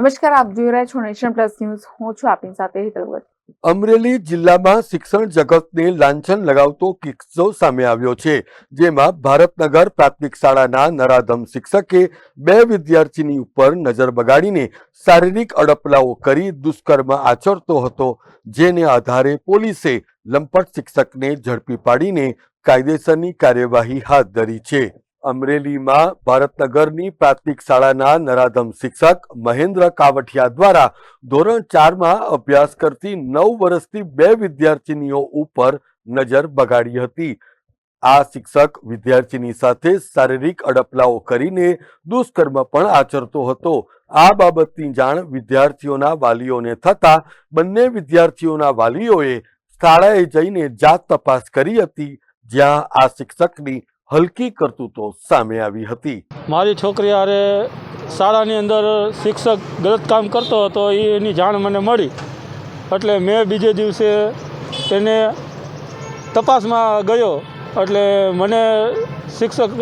નમસ્કાર, આપ જોઈ રહ્યા છો નેશન પ્લસ ન્યૂઝ. હું છું આપની સાથે હેતલ અમરેલી જિલ્લામાં શિક્ષણ જગતને લાંછન લગાવતો કિસ્સો સામે આવ્યો છે, જેમાં ભારતનગર પ્રાથમિક શાળાના નરાધમ શિક્ષકે બે વિદ્યાર્થીની ઉપર નજર બગાડીને શારીરિક અડપલાઓ કરી દુષ્કર્મ આચરતો હતો, જેને આધારે પોલીસે લંપટ શિક્ષકને ઝડપી પાડીને કાયદેસરની કાર્યવાહી હાથ ધરી છે. અમરેલીમાં ભારતનગરની પ્રાથમિક શાળાના નરાધમ શિક્ષક મહેન્દ્ર કાવઠિયા દ્વારા ધોરણ ચારમાં અભ્યાસ કરતી નવ વર્ષથી બે વિદ્યાર્થીનીઓ ઉપર નજર બગાડી હતી. આ શિક્ષક વિદ્યાર્થીની સાથે શારીરિક અડપલાઓ કરીને દુષ્કર્મ પણ આચરતો હતો. આ બાબતની જાણ વિદ્યાર્થીઓના વાલીઓને થતા બંને વિદ્યાર્થીઓના વાલીઓએ શાળાએ જઈને જાત તપાસ કરી હતી. જ્યાં આ શિક્ષકની હલકી કરતૂતો સામે આવી હતી. મારી છોકરી હારે શાળાની અંદર શિક્ષક ગલત કામ કરતો હતો એની જાણ મને મળી. એટલે મેં બીજે દિવસે એને તપાસમાં ગયો. એટલે મને શિક્ષક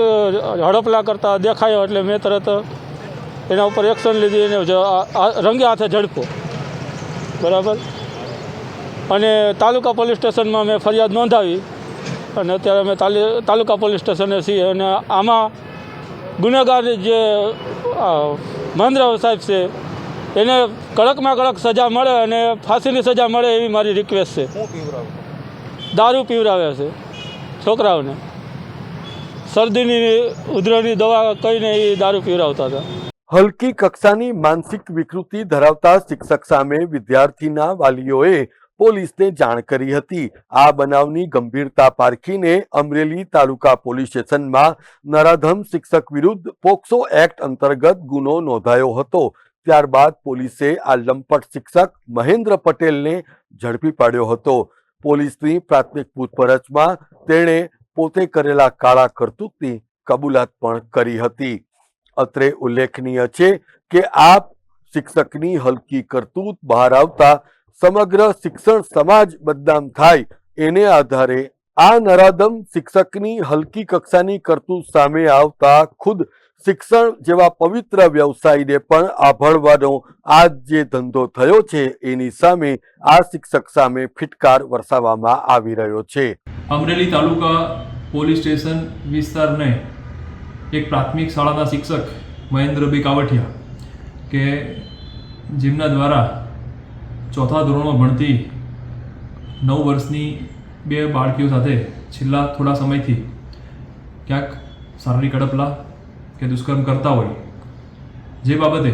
હડપલા કરતા દેખાયો, એટલે મેં તરત એના ઉપર એક્શન લીધી આ રંગે હાથે ઝડપો બરાબર? અને તાલુકા પોલીસ સ્ટેશનમાં મેં ફરિયાદ નોંધાવી. અને અત્યારે અમે તાલી તાલુકા પોલીસ સ્ટેશને છીએ અને આમાં ગુનેગાર જે મહેન્દ્ર સાહેબ છે એને કડકમાં કડક સજા મળે અને ફાંસીની સજા મળે એવી મારી રિક્વેસ્ટ છે. દારૂ પીવરાવે છે છોકરાઓને. શરદીની ઉધરણની દવા કહીને એ દારૂ પીવરાવતા હતા. હલકી કક્ષાની માનસિક વિકૃતિ ધરાવતા શિક્ષક સામે વિદ્યાર્થીના વાલીઓએ પોલીસને જાણ કરી હતી. આ બનાવની ગંભીરતા પારખીને અમરેલી તાલુકા પોલીસ સ્ટેશનમાં નરાધમ શિક્ષક વિરુદ્ધ પોક્સો એક્ટ અંતર્ગત ગુનો નોંધાયો હતો. ત્યારબાદ પોલીસે આ લંપટ શિક્ષક મહેન્દ્ર પટેલને ઝડપી પાડ્યો હતો. પોલીસની પ્રાથમિક પૂછપરછમાં તેણે પોતે કરેલા કાળા કરતૂતની કબૂલાત પણ કરી હતી. અત્રે ઉલ્લેખનીય છે કે આ શિક્ષકની હલકી કરતૂત બહાર આવતા સમગ્ર શિક્ષણ સમાજ બદનામ થાય. એને આધારે આ નરાધમ શિક્ષકની હલકી કક્ષાની કરતૂત સામે આવતા ખુદ શિક્ષણ જેવા પવિત્ર વ્યવસાયને પણ આભળવાનો આ જે ધંધો થયો છે, એની સામે આ શિક્ષક સામે ફિટકાર વરસાવવામાં આવી રહ્યો છે. અમરેલી તાલુકા પોલીસ સ્ટેશન વિસ્તારને એક પ્રાથમિક શાળાના શિક્ષક મહેન્દ્રભાઈ કાવઠિયા કે જેમના દ્વારા ચોથા ધોરણમાં ભણતી નવ વર્ષની બે બાળકીઓ સાથે છેલ્લા થોડા સમયથી ક્યાંક શારીરિક અડપલા કે દુષ્કર્મ કરતા હોય. જે બાબતે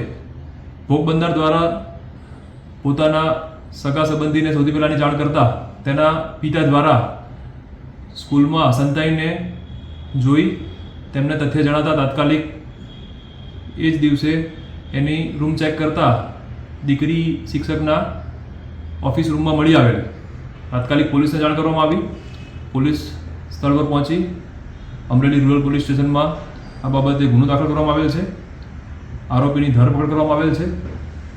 ભોગ બંદર દ્વારા પોતાના સગા સંબંધીને સૌથી પહેલાંની જાણ કરતા તેના પિતા દ્વારા સ્કૂલમાં સંતાઈને જોઈ તેમને તથ્ય જણાતા તાત્કાલિક એ જ દિવસે એની રૂમ ચેક કરતા દીકરી શિક્ષકના ઓફિસ રૂમમાં મળી આવેલી. તાત્કાલિક પોલીસને જાણ કરવામાં આવી. પોલીસ સ્થળ પર પહોંચી અમરેલી રૂરલ પોલીસ સ્ટેશનમાં આ બાબતે ગુનો દાખલ કરવામાં આવેલ છે. આરોપીની ધરપકડ કરવામાં આવેલ છે.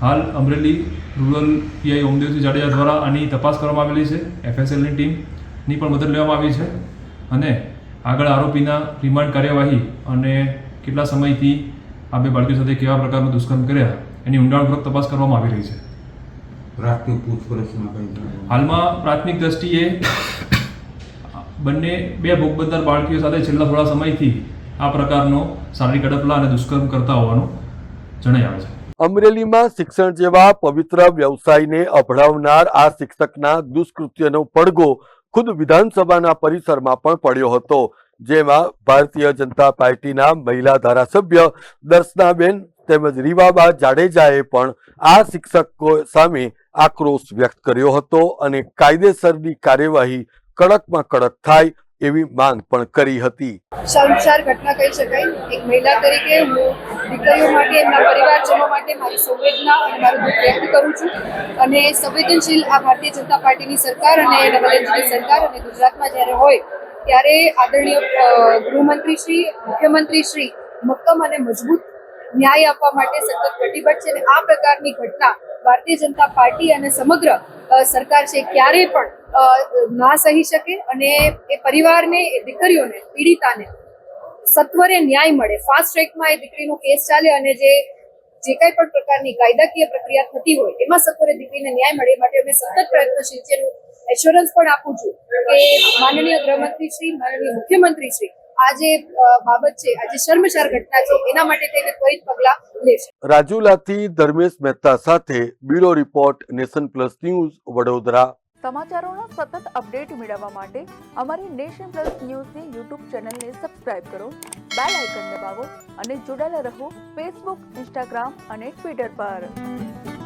હાલ અમરેલી રૂરલ પીઆઈ ઓમદેવસિંહ જાડેજા દ્વારા આની તપાસ કરવામાં આવેલી છે. એફએસએલની ટીમની પણ મદદ લેવામાં આવી છે અને આગળ આરોપીના રિમાન્ડ કાર્યવાહી અને કેટલા સમયથી આ બે બાળકીઓ સાથે કેવા પ્રકારનું દુષ્કર્મ કર્યા એની ઊંડાણપૂર્વક તપાસ કરવામાં આવી રહી છે. પ્રાથમિક પૂછપરછમાં કઈ હાલમાં પ્રાથમિક દ્રષ્ટિએ બંને બે ભોગ બાળકીઓ સાથે છેલ્લા થોડા સમયથી આ પ્રકારનો શારીરિક અડપલા અને દુષ્કર્મ કરતા હોવાનું જણાઈ આવે છે. અમરેલીમાં શિક્ષણ જેવા પવિત્ર વ્યવસાયને અભડાવનાર આ શિક્ષકના દુષ્કૃત્યનો પડઘો ખુદ વિધાનસભાના પરિસરમાં પણ પડ્યો હતો જેમાં ભારતીય જનતા પાર્ટીના મહિલા ધારાસભ્ય દર્શનાબેન તેમજ રીવાબા જાડેજાએ પણ આ શિક્ષકો સામે આક્રોશ વ્યક્ત કર્યો હતો અને કાયદેસરની કાર્યવાહી કડકમાં કડક થાય એવી માંગ પણ કરી હતી. શર્મસાર ઘટના કહી શકાય. એક મહિલા તરીકે હું દીકરીઓ માટે, એમના પરિવારજનો માટે મારી સંવેદના અને મારું દુઃખ વ્યક્ત કરું છું. અને સંવેદનશીલ આ ભારતીય જનતા પાર્ટીની સરકાર અને નરેન્દ્રજી સરકાર અને ગુજરાતમાં જ્યારે હોય, ત્યારે આદરણીય ગૃહમંત્રી શ્રી, મુખ્યમંત્રી શ્રી મક્કમ અને મજબૂત ન્યાય આપવા માટે સતત કટિબદ્ધ છે અને આ પ્રકારની ઘટના ભારતીય જનતા પાર્ટી અને સમગ્ર સરકાર છે ક્યારેય પણ ના સહી શકે અને એ પરિવારને, એ દીકરીઓને, પીડિતાને સત્વરે ન્યાય મળે. ફાસ્ટ ટ્રેકમાં એ દીકરીનો કેસ ચાલે અને જે જે કઈ પણ પ્રકારની કાયદાકીય પ્રક્રિયા થતી હોય, એમાં સત્વરે દીકરીને ન્યાય મળે માટે અમે સતત પ્રયત્નશીલ છે એશ્યોરન્સ પણ આપું છું કે માનનીય ગૃહમંત્રી શ્રી, માનનીય મુખ્યમંત્રી શ્રી આ જે બાબત છે આ જે શર્મસાર ઘટના છે એના માટે તેને ત્વરિત પગલાં લેશે. રાજુલાથી ધર્મેશ મહેતા સાથે bureau report Nation Plus news Vadodara. સમાચારોના સતત અપડેટ મેળવવા માટે અમારી નેશન પ્લસ ન્યૂઝની યુટ્યુબ ચેનલને સબસ્ક્રાઇબ કરો બેલ આઇકન દબાવો અને જોડાયેલા રહો ફેસબુક ઇન્સ્ટાગ્રામ અને ટ્વિટર પર.